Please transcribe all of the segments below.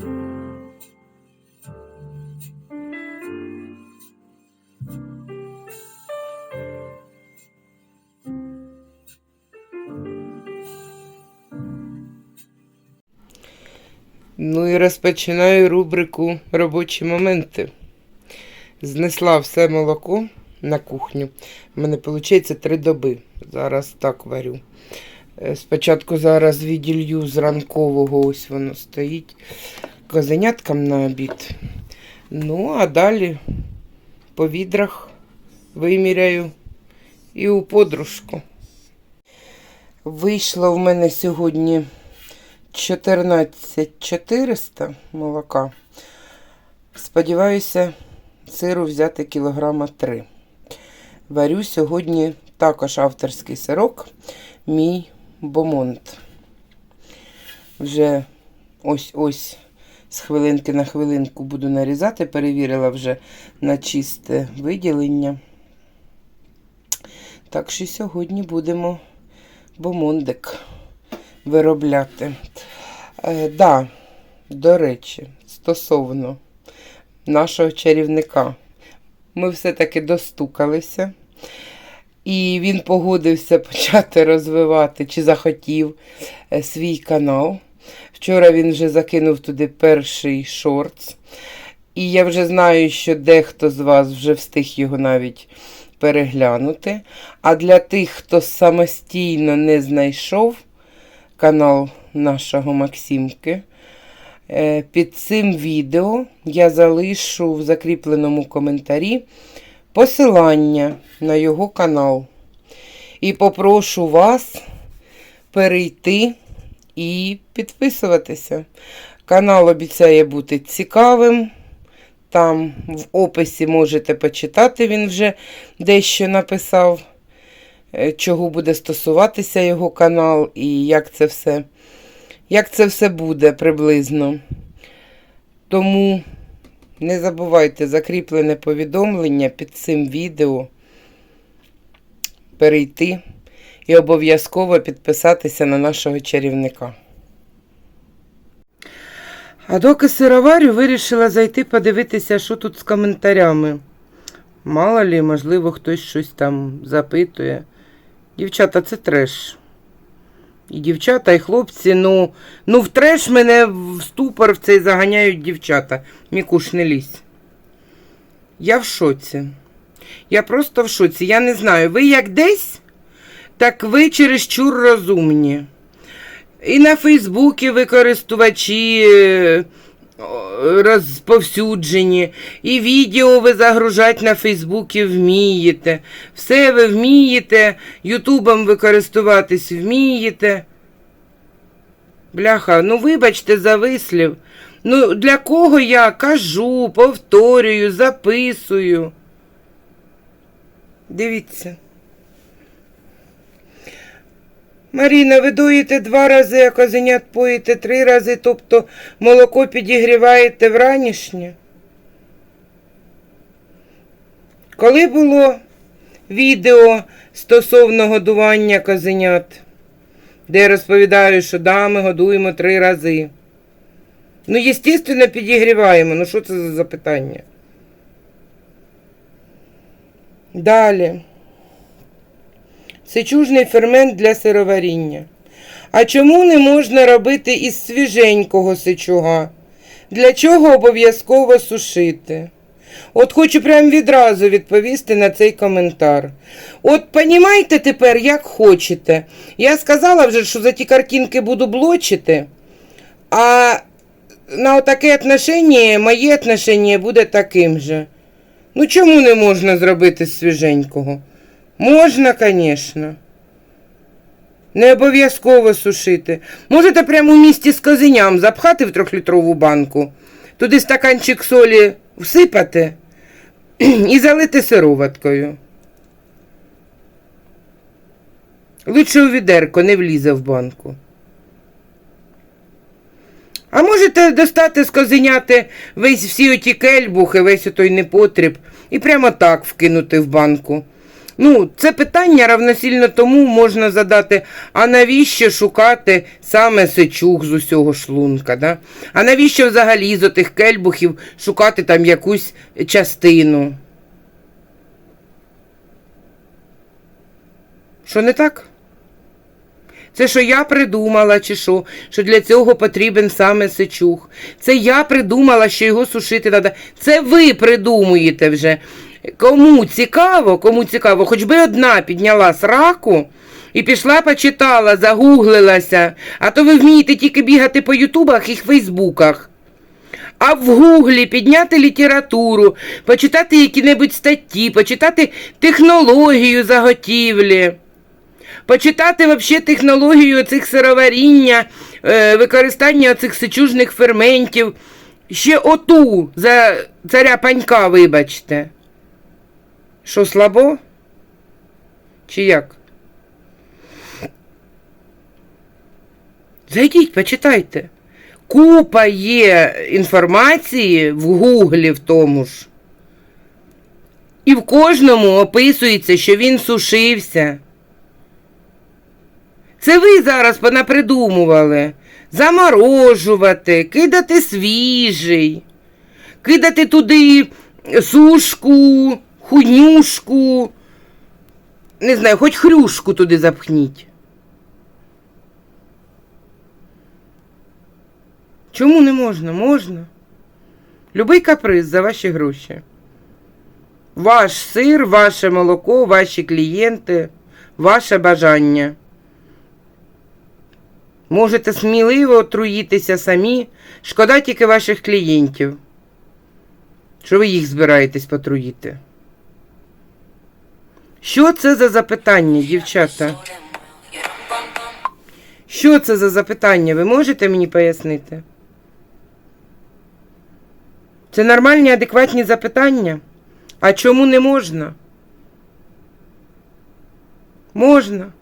Ну і розпочинаю рубрику Робочі моменти. Знесла все молоко на кухню. У мене виходить три доби. Зараз так варю. Е, Спочатку зараз віділью з ранкового, ось воно стоїть. Козеняткам на обід. Ну, а далі по відрах виміряю і у подружку. Вийшло в мене сьогодні 14400 молока. Сподіваюся, сиру взяти кілограма 3. Варю сьогодні також авторський сирок, мій бомонт. Вже ось-ось з хвилинки на хвилинку буду нарізати. Перевірила вже на чисте виділення. Так що сьогодні будемо бомондик виробляти. Е, да, до речі, стосовно нашого чарівника. Ми все-таки достукалися, і він погодився почати розвивати чи захотів е, свій канал. Вчора він вже закинув туди перший шортс. І я вже знаю, що дехто з вас вже встиг його навіть переглянути. А для тих, хто самостійно не знайшов канал нашого Максимки, е, під цим відео я залишу в закріпленому коментарі посилання на його канал. І попрошу вас перейти і підписуватися. Канал обіцяє бути цікавим. Там в описі можете почитати, він вже дещо написав, е, чого буде стосуватися його канал і як це все, як це все буде приблизно. Тому не забувайте закріплене повідомлення під цим відео, перейти і обов'язково підписатися на нашого чарівника. А доки сироварю вирішила зайти подивитися, що тут з коментарями. Мало лі, можливо, хтось щось там запитує. Дівчата, це треш. І дівчата, і хлопці, ну, ну в треш мене в ступор в цей заганяють дівчата. Мікуш, не лізь. Я в шоці. Я просто в шоці. Я не знаю, ви як десь, так ви чересчур розумні. І на Фейсбуці ви користувачі е, розповсюджені, і відео ви загружати на Фейсбуці вмієте. Все ви вмієте, Ютубом ви користуватись вмієте. Бляха, ну вибачте за вислів. Ну, для кого я кажу, повторюю, записую. Дивіться. Маріна, ви доїте два рази, а козенят поїте три рази, тобто молоко підігріваєте вранішнє. Коли було відео стосовно годування козенят, де я розповідаю, що да, ми годуємо три рази. Ну, естественно, підігріваємо. Ну, що це за запитання? Далі. Сичужний фермент для сироваріння. А чому не можна робити із свіженького сичуга? Для чого обов'язково сушити? От хочу прямо відразу відповісти на цей коментар. От понімайте тепер, як хочете. Я сказала вже, що за ті картинки буду блочити, а на отаке отношення, моє отношення буде таким же. Ну чому не можна зробити свіженького? Можна, звісно. Не обов'язково сушити. Можете прямо у місті з козеням запхати в трьохлітрову банку, туди стаканчик солі всипати і залити сироваткою. Лучше у відерко, не влізе в банку. А можете достати з козеняти весь всі оті кельбухи, весь отой непотріб і прямо так вкинути в банку. Ну, це питання равносильно тому можна задати, а навіщо шукати саме сечух з усього шлунка? Да? А навіщо взагалі з отих кельбухів шукати там якусь частину? Що не так? Це що я придумала, чи що, що для цього потрібен саме сечух. Це я придумала, що його сушити треба. Це ви придумуєте вже. Кому цікаво, кому цікаво, хоч би одна підняла сраку і пішла, почитала, загуглилася. А то ви вмієте тільки бігати по ютубах і фейсбуках. А в гуглі підняти літературу, почитати які-небудь статті, почитати технологію заготівлі. Почитати вообще технологію цих сироваріння, е, використання цих сичужних ферментів. Ще оту за царя панька, вибачте. Що, слабо? Чи як? Зайдіть, почитайте. Купа є інформації в гуглі в тому ж. І в кожному описується, що він сушився. Це ви зараз понапридумували. Заморожувати, кидати свіжий, кидати туди сушку, худнюшку. Не знаю, хоч хрюшку туди запхніть. Чому не можна? Можна. Любий каприз за ваші гроші. Ваш сир, ваше молоко, ваші клієнти, ваше бажання. Можете сміливо отруїтися самі, шкода тільки ваших клієнтів. Що ви їх збираєтесь потруїти? Що це за запитання, дівчата? Що це за запитання? Ви можете мені пояснити? Це нормальні, адекватні запитання? А чому не можна? Можна.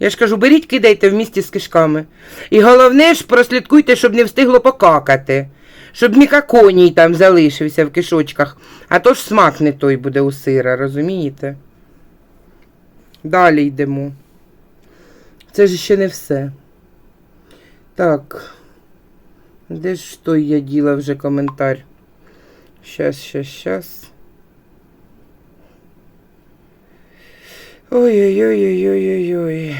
Я ж кажу, беріть, кидайте в місті з кишками. І головне ж прослідкуйте, щоб не встигло покакати, щоб мікаконій там залишився в кишочках, а то ж смак не той буде у сира, розумієте? Далі йдемо. Це ж ще не все. Так. Де ж той я діла вже коментар? Щас, щас, щас. Ой-ой-ой-ой-ой-ой-ой.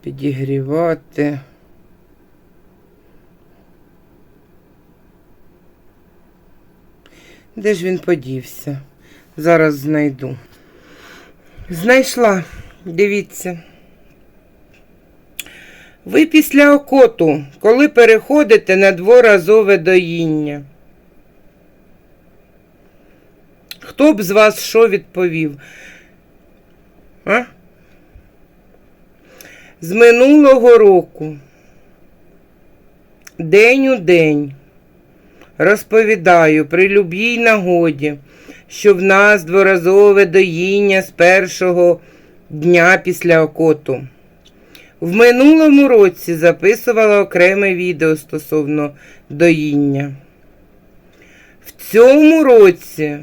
Підігрівати. Де ж він подівся? Зараз знайду. Знайшла, дивіться. Ви після окоту, коли переходите на дворазове доїння. Хто б з вас що відповів? А? З минулого року, день у день, розповідаю при любій нагоді, що в нас дворазове доїння з першого дня після окоту. В минулому році записувала окреме відео стосовно доїння. В цьому році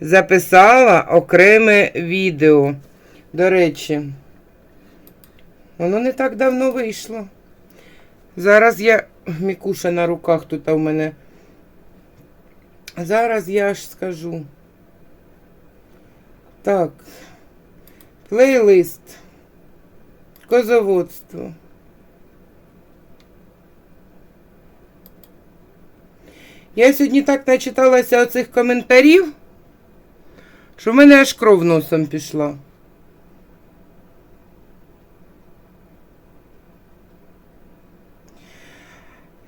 записала окреме відео. До речі, воно не так давно вийшло. Зараз я мікуша на руках тут у мене. Зараз я аж скажу. Так, плейлист. Козоводство. Я сьогодні так начиталася оцих коментарів, що в мене аж кров носом пішла.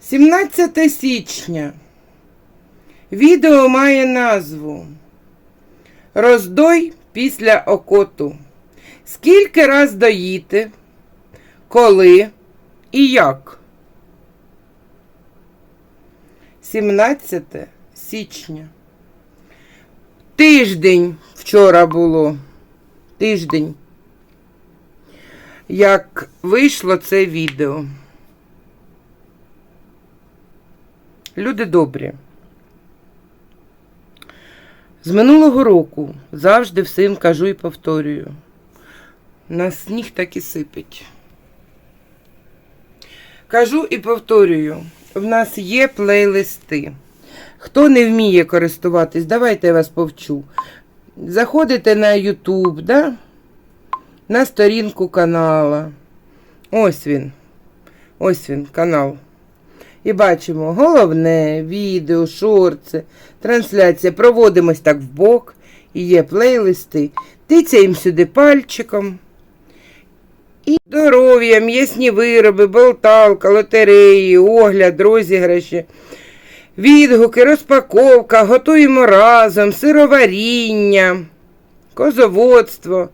Сімнадцяте січня. Відео має назву Роздой після окоту. Скільки раз доїти, коли і як? 17 січня. Тиждень вчора було. Тиждень. Як вийшло це відео. Люди добрі. З минулого року завжди всім кажу і повторюю. На сніг так і сипить. Кажу і повторюю, в нас є плейлисти. Хто не вміє користуватись, давайте я вас повчу. Заходите на YouTube, да? на сторінку канала. Ось він. Ось він, канал. І бачимо головне, відео, шорти, трансляція. Проводимось так вбок. І є плейлисти. Тицяємо сюди пальчиком. І здоров'я, м'ясні вироби, болталка, лотереї, огляд, розіграші, відгуки, розпаковка, готуємо разом, сироваріння, козоводство.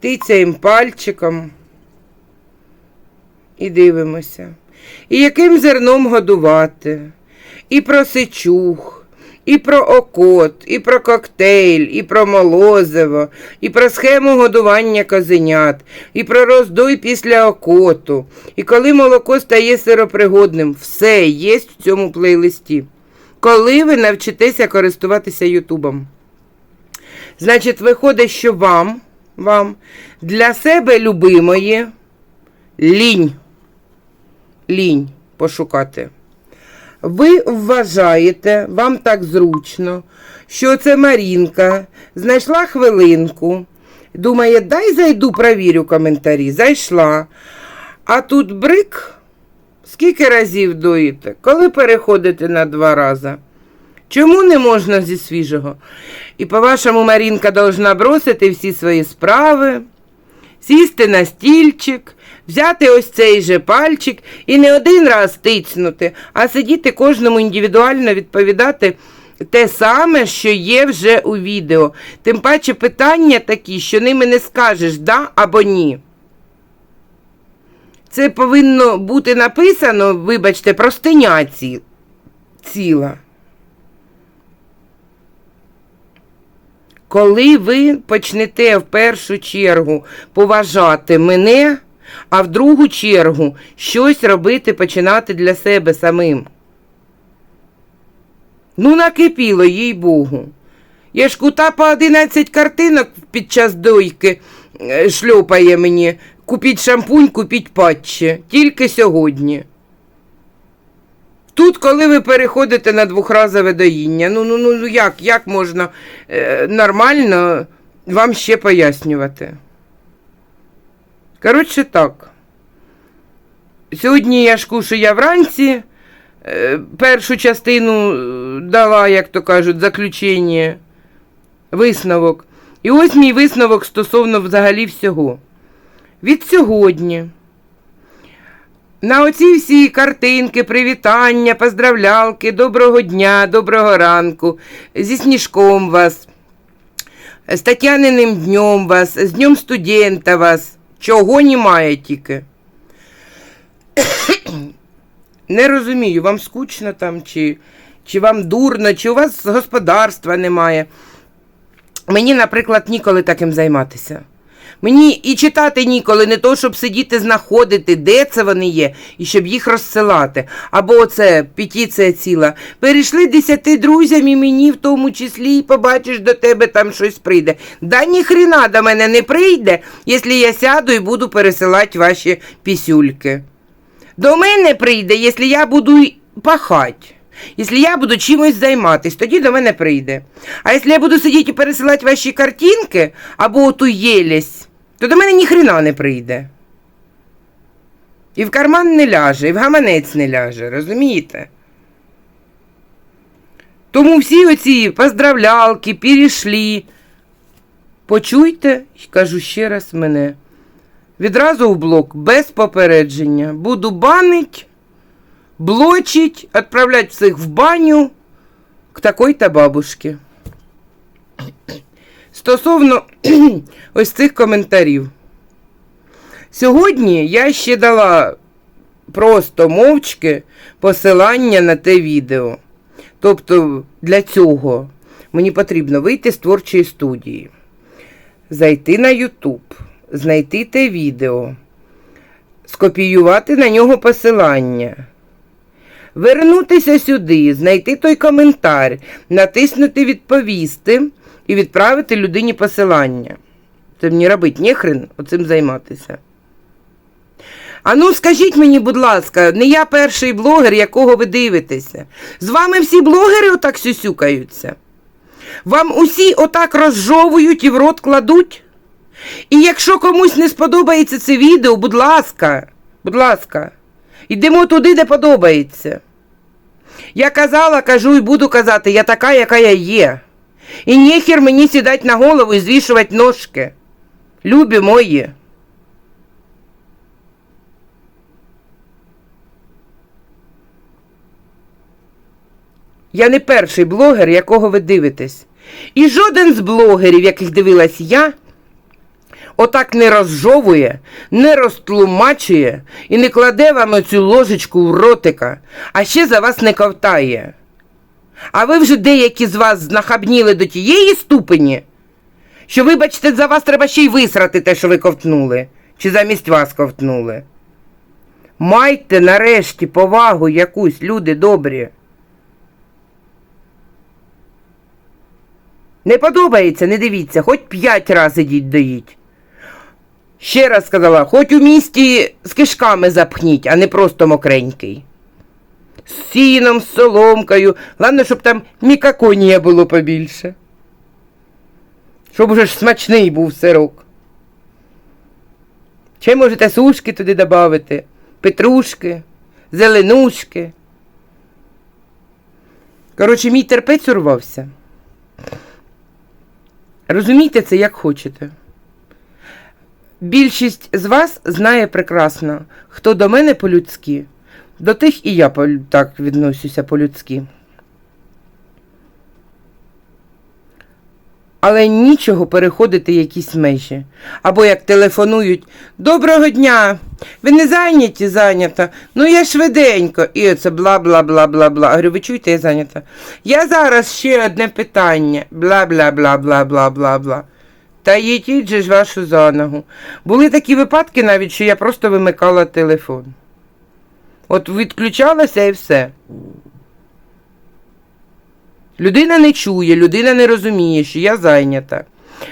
Тицяємо пальчиком і дивимося. І яким зерном годувати, і про сичух, і про окот, і про коктейль, і про молозиво, і про схему годування козенят, і про роздой після окоту, і коли молоко стає сиропригодним. Все є в цьому плейлисті. Коли ви навчитеся користуватися Ютубом. Значить, виходить, що вам, вам для себе любимої лінь. Лінь пошукати. Ви вважаєте, вам так зручно, що це Марінка знайшла хвилинку, думає, дай зайду, провірю коментарі. Зайшла. А тут брик, скільки разів доїте, коли переходите на два рази? Чому не можна зі свіжого? І по-вашому, Марінка должна бросити всі свої справи, сісти на стільчик, взяти ось цей же пальчик і не один раз тицнути, а сидіти кожному індивідуально відповідати те саме, що є вже у відео. Тим паче питання такі, що ними не скажеш да або ні. Це повинно бути написано, вибачте, простиня ці, ціла. Коли ви почнете в першу чергу поважати мене, а в другу чергу щось робити починати для себе самим. Ну, накипіло, їй Богу. Я ж кута по 11 картинок під час дойки е, шльопає мені. Купіть шампунь, купіть патчі. Тільки сьогодні. Тут, коли ви переходите на двохразове доїння, ну ну ну як як можна е, нормально вам ще пояснювати? Коротше так. Сьогодні я ж кушаю я вранці. е, Першу частину е, дала, як то кажуть, заключення, висновок. І ось мій висновок стосовно взагалі всього. Від сьогодні. На оці всі картинки, привітання, поздравлялки, доброго дня, доброго ранку, зі сніжком вас, з Тетяниним днем вас, з Днем студента вас. Чого немає тільки. Не розумію, вам скучно там, чи, чи вам дурно, чи у вас господарства немає. Мені, наприклад, ніколи таким займатися. Мені і читати ніколи, не то, щоб сидіти, знаходити, де це вони є, і щоб їх розсилати. Або оце петиція ціла. Перейшли десяти друзям і мені в тому числі, і побачиш, до тебе там щось прийде. Да ніхрена до мене не прийде, якщо я сяду і буду пересилати ваші пісюльки. До мене прийде, якщо я буду пахати. Якщо я буду чимось займатися, тоді до мене прийде. А якщо я буду сидіти і пересилати ваші картинки або оту єлесь, то до мене ніхрена не прийде. І в карман не ляже, і в гаманець не ляже, розумієте? Тому всі оці поздравлялки, перейшлі. Почуйте, кажу ще раз мене. Відразу в блок без попередження. Буду банить, блочить, відправлять всіх в баню к такой-то бабушці. Стосовно ось цих коментарів. Сьогодні я ще дала просто мовчки посилання на те відео. Тобто для цього мені потрібно вийти з творчої студії, зайти на YouTube, знайти те відео, скопіювати на нього посилання, вернутися сюди, знайти той коментар, натиснути відповісти і відправити людині посилання. Це мені робить ніхрен оцим займатися. А ну скажіть мені, будь ласка, не я перший блогер, якого ви дивитеся. З вами всі блогери отак сюсюкаються. Вам усі отак розжовують і в рот кладуть. І якщо комусь не сподобається це відео, будь ласка, будь ласка, йдемо туди, де подобається. Я казала, кажу і буду казати, я така, яка я є. І ніхер мені сідать на голову і звішувати ножки. Любі мої. Я не перший блогер, якого ви дивитесь. І жоден з блогерів, яких дивилась я, отак не розжовує, не розтлумачує і не кладе вам оцю ложечку в ротика, а ще за вас не ковтає. А ви вже деякі з вас знахабніли до тієї ступені, що, вибачте, за вас треба ще й висрати те, що ви ковтнули, чи замість вас ковтнули. Майте нарешті повагу якусь, люди добрі. Не подобається, не дивіться, хоч п'ять разів ідіть доїть. Ще раз сказала, хоч у місті з кишками запхніть, а не просто мокренький. З сіном, з соломкою. Головне, щоб там мікаконія було побільше. Щоб уже ж смачний був сирок. Ще можете сушки туди додати, петрушки, зеленушки. Коротше, мій терпець урвався. Розумійте це як хочете. Більшість з вас знає прекрасно, хто до мене по-людськи, до тих і я так відносюся по-людськи. Але нічого переходити якісь межі. Або як телефонують Доброго дня! Ви не зайняті зайнята? Ну я швиденько. І оце бла бла бла бла бла. Говорю, ви чуєте, я зайнята. Я зараз ще одне питання. Бла бла бла бла бла бла бла. Та їдіть же ж вашу за ногу. Були такі випадки навіть, що я просто вимикала телефон. От відключалася і все. Людина не чує, людина не розуміє, що я зайнята.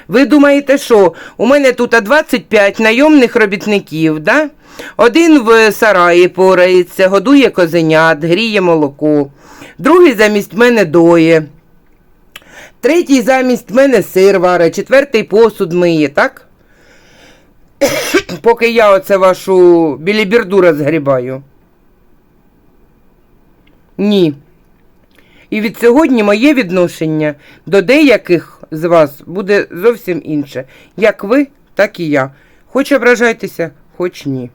Ви думаєте, що у мене тут 25 найомних робітників, да? Один в сараї порається, годує козенят, гріє молоко, другий замість мене доє, третій замість мене сир варить, четвертий посуд миє, так? Поки я оце вашу біліберду розгрібаю. Ні. І від сьогодні моє відношення до деяких з вас буде зовсім інше. Як ви, так і я. Хоч ображайтеся, хоч ні.